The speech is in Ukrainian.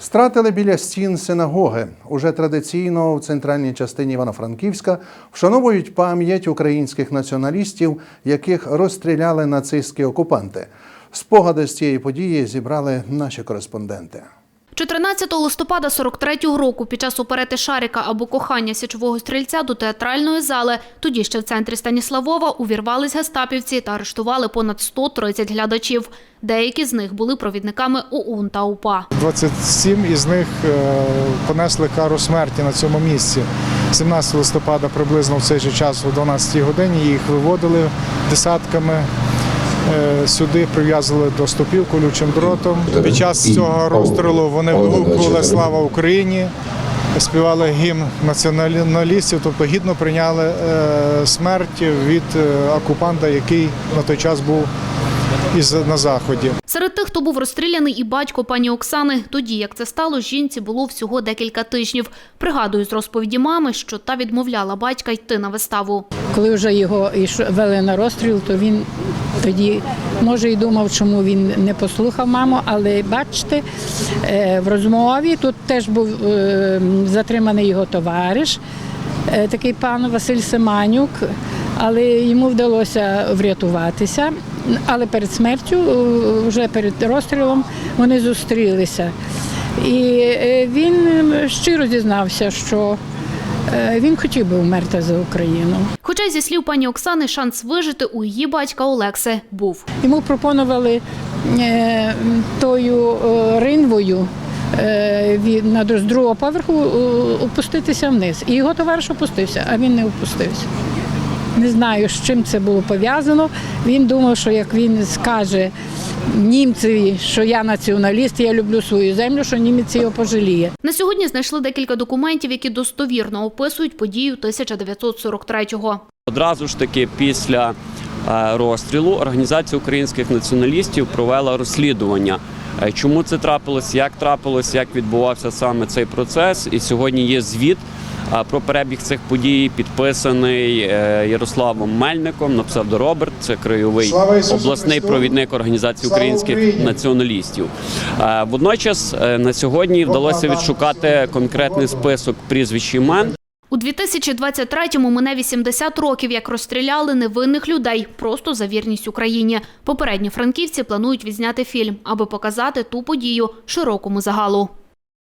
Стратили біля стін синагоги. Уже традиційно в центральній частині Івано-Франківська вшановують пам'ять українських націоналістів, яких розстріляли нацистські окупанти. Спогади з цієї події зібрали наші кореспонденти. 14 листопада 43-го року під час оперети Шарика або кохання січового стрільця до театральної зали, тоді ще в центрі Станіславова, увірвались гестапівці та арештували понад 130 глядачів. Деякі з них були провідниками ОУН та УПА. 27 із них е, понесли кару смерті на цьому місці. 17 листопада приблизно в цей же час о 12 годині їх виводили десятками. Е, Сюди прив'язали до стопів колючим дротом. Під час цього розстрілу вони вигукували Слава Україні, співали гімн націоналістів, тобто гідно прийняли е, смерть від е, окупанта, який на той час був із на заході. Серед тих, хто був розстріляний, і батько пані Оксани. Тоді, як це стало, жінці було всього декілька тижнів. Пригадую з розповіді мами, що та відмовляла батька йти на виставу. Коли вже його вели на розстріл, то він тоді може і думав, чому він не послухав маму, але бачите, е, в розмові тут теж був е, затриманий його товариш, такий пан Василь Семанюк, але йому вдалося врятуватися. Але перед смертю, е, вже перед розстрілом, вони зустрілися. І е, він щиро зізнався, що е, він хотів би вмерти за Україну. Хоча, зі слів пані Оксани, шанс вижити у її батька Олекси був. Йому пропонували е, тою е, ринвою е, від, на, з другого поверху е, опуститися вниз. І його товариш опустився, а він не опустився. Не знаю, з чим це було пов'язано. Він думав, що як він скаже німцеві, що я націоналіст, я люблю свою землю, що німець його пожаліє. На сьогодні знайшли декілька документів, які достовірно описують подію 1943-го. Одразу ж таки після е, розстрілу Організація українських націоналістів провела розслідування. Е, Чому це трапилось, як трапилось, як відбувався саме цей процес. І сьогодні є звіт е, про перебіг цих подій, підписаний е, Ярославом Мельником на псевдо Роберт. Це краєвий обласний провідник Організації українських націоналістів. Е, Водночас е, на сьогодні вдалося відшукати конкретний список прізвищ імен. У 2023-му мине 80 років, як розстріляли невинних людей просто за вірність Україні. Попередні франківці планують відзняти фільм, аби показати ту подію широкому загалу.